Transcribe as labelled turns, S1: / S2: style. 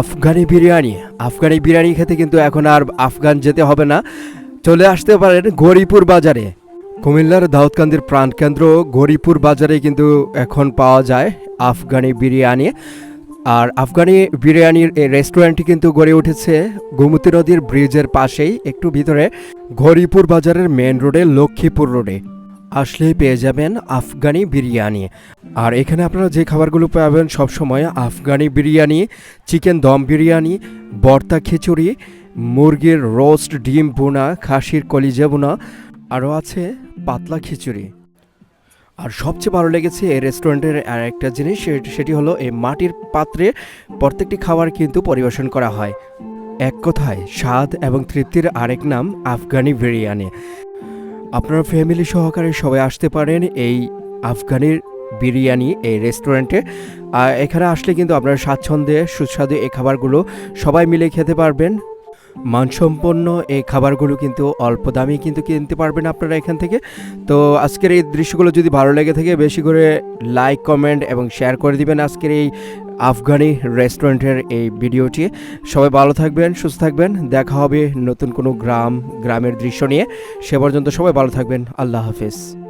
S1: আফগানি বিরিয়ানি। আফগানি বিরিয়ানি খেতে কিন্তু এখন আর আফগান যেতে হবে না। চলে আসতে পারেন গরিপুর বাজারে। কুমিল্লার দাউদকান্দির প্রাণকেন্দ্র গরিপুর বাজারে কিন্তু এখন পাওয়া যায় আফগানি বিরিয়ানি। আর আফগানি বিরিয়ানির এই রেস্টুরেন্টটি কিন্তু গড়ে উঠেছে গোমতী নদীর ব্রিজের পাশেই, একটু ভিতরে গরিপুর বাজারের মেন রোডে, লক্ষ্মীপুর রোডে। আসলেই পেয়ে যাবেন আফগানি বিরিয়ানি। আর এখানে আপনারা যে খাবারগুলো পাবেন সবসময় আফগানি বিরিয়ানি, চিকেন দম বিরিয়ানি, বর্তা খিচুড়ি, মুরগির রোস্ট ডিম বোনা খাসির কলিজা বোনা আরও আছে পাতলা খিচুড়ি। আর সবচেয়ে ভালো লেগেছে এই রেস্টুরেন্টের আর একটা জিনিস সেটি হলো এই মাটির পাত্রে প্রত্যেকটি খাবার কিন্তু পরিবেশন করা হয়। এক কথায়, স্বাদ এবং তৃপ্তির আরেক নাম আফগানি বিরিয়ানি। আপনার ফ্যামিলি সহকারে সবাই আসতে পারেন এই আফগানির বিরিয়ানি এই রেস্টুরেন্টে আর এখানে আসলে কিন্তু আপনারা স্বাচ্ছন্দ্যে, সুস্বাদু এই খাবারগুলো সবাই মিলে খেতে পারবেন। মানসম্পন্ন এই খাবারগুলো কিন্তু অল্প দামে কিন্তু কিনতে পারবেন আপনারা এখান থেকে। তো আজকের এই দৃশ্যগুলো যদি ভালো লেগে থাকে, বেশি করে লাইক কমেন্ট এবং শেয়ার করে দিবেন আজকের এই আফগানি রেস্টুরেন্টের এই ভিডিওটি। সবাই ভালো থাকবেন, সুস্থ থাকবেন। দেখা হবে নতুন কোনো গ্রাম, গ্রামের দৃশ্য নিয়ে। সে পর্যন্ত সবাই ভালো থাকবেন। আল্লাহ হাফেজ।